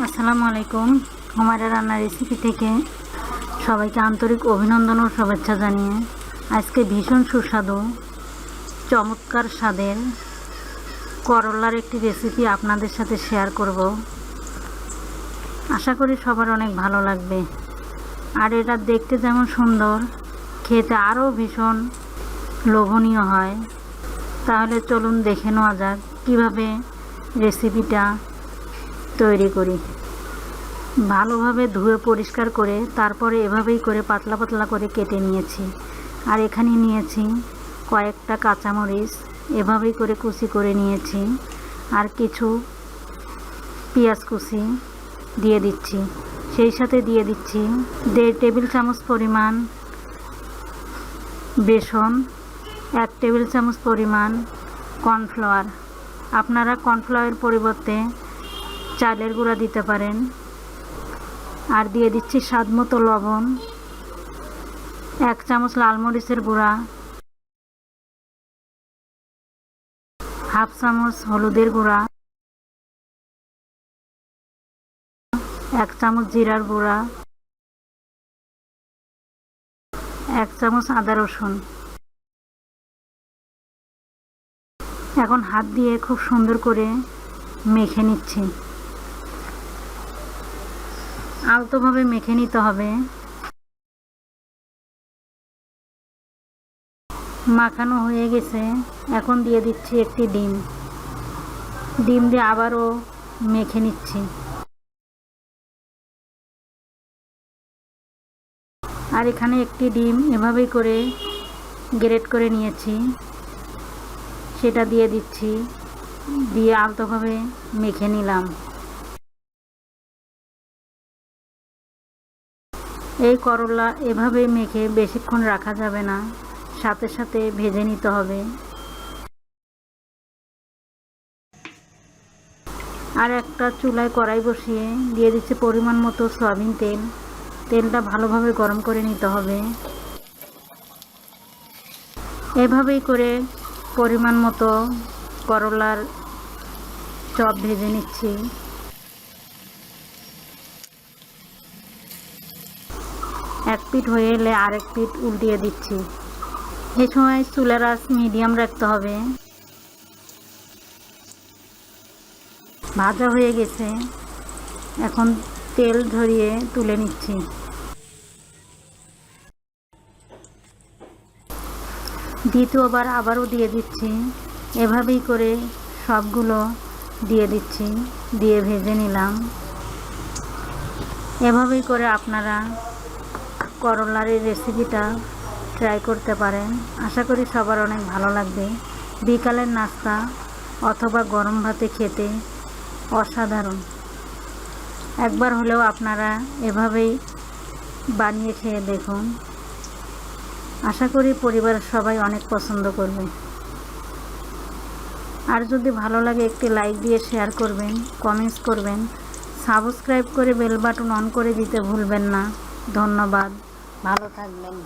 আসসালামু আলাইকুম। হুমায়রা রান্নার রেসিপি থেকে সবাইকে আন্তরিক অভিনন্দন ও শুভেচ্ছা জানিয়ে আজকে ভীষণ সুস্বাদু, চমৎকার স্বাদের করলার একটি রেসিপি আপনাদের সাথে শেয়ার করব। আশা করি সবার অনেক ভালো লাগবে। আর এটা দেখতে যেমন সুন্দর, খেতে আরও ভীষণ লোভনীয় হয়। তাহলে চলুন দেখে নেওয়া যাক কীভাবে রেসিপিটা তৈরি করি। ভালোভাবে ধুয়ে পরিষ্কার করে তারপরে এভাবেই করে পাতলা পাতলা করে কেটে নিয়েছি। আর এখানে নিয়েছি কয়েকটা কাঁচামরিচ, এভাবেই করে কুচি করে নিয়েছি। আর কিছু পেঁয়াজ কুচি দিয়ে দিচ্ছি। সেই সাথে দিয়ে দিচ্ছি দেড় টেবিল চামচ পরিমাণ বেসন, এক টেবিল চামচ পরিমাণ কর্নফ্লাওয়ার। আপনারা কর্নফ্লাওয়ারের পরিবর্তে চালের গুঁড়া দিতে পারেন। আর দিয়ে দিচ্ছি স্বাদ মতো লবণ। এক চামচ লাল মরিচের গুঁড়া। হাফ চামচ হলুদের গুঁড়া। এক চামচ জিরার গুঁড়া। এক চামচ আদা রসুন। এখন হাত দিয়ে খুব সুন্দর করে মেখে নিচ্ছি। আলতোভাবে মেখে নিতে হবে। মাখানো হয়ে গেছে। এখন দিয়ে দিচ্ছি একটি ডিম। ডিম দিয়ে আবারও মেখে নিচ্ছি। আর এখানে একটি ডিম এভাবেই করে গ্রেট করে নিয়েছি। সেটা দিয়ে দিচ্ছি। দিয়ে আলতোভাবে মেখে নিলাম। এই করলা এভাবে মেখে বেশিক্ষণ রাখা যাবে না। সাথে সাথে ভেজে নিতে হবে। আর একটা চুলায় কড়াই বসিয়ে দিয়ে দিচ্ছে পরিমাণ মতো সয়াবিন তেল। তেলটা ভালোভাবে গরম করে নিতে হবে। এভাবেই করে পরিমাণ মতো করলার চপ ভেজে নিচ্ছি। এক পিঠ হয়ে এলে আরেক পিঠ উল্টিয়ে দিচ্ছি। এই সময় চুলার আঁচ মিডিয়াম রাখতে হবে। ভাজা হয়ে গেছে। এখন তেল ঝরিয়ে তুলে নিচ্ছি। দ্বিতীয়বার আবারও দিয়ে দিচ্ছি। এভাবেই করে সবগুলো দিয়ে দিচ্ছি, দিয়ে ভেজে নিলাম। এভাবেই করে আপনারা করলার এই রেসিপিটা ট্রাই করতে পারেন। আশা করি সবার অনেক ভালো লাগবে। বিকালের নাস্তা অথবা গরম ভাতে খেতে অসাধারণ। একবার হলেও আপনারা এভাবেই বানিয়ে খেয়ে দেখুন। আশা করি পরিবারের সবাই অনেক পছন্দ করবে। আর যদি ভালো লাগে একটি লাইক দিয়ে শেয়ার করবেন কমেন্টস করবেন সাবস্ক্রাইব করে বেল বাটন অন করে দিতে ভুলবেন না। ধন্যবাদ। ভালো থাকবেন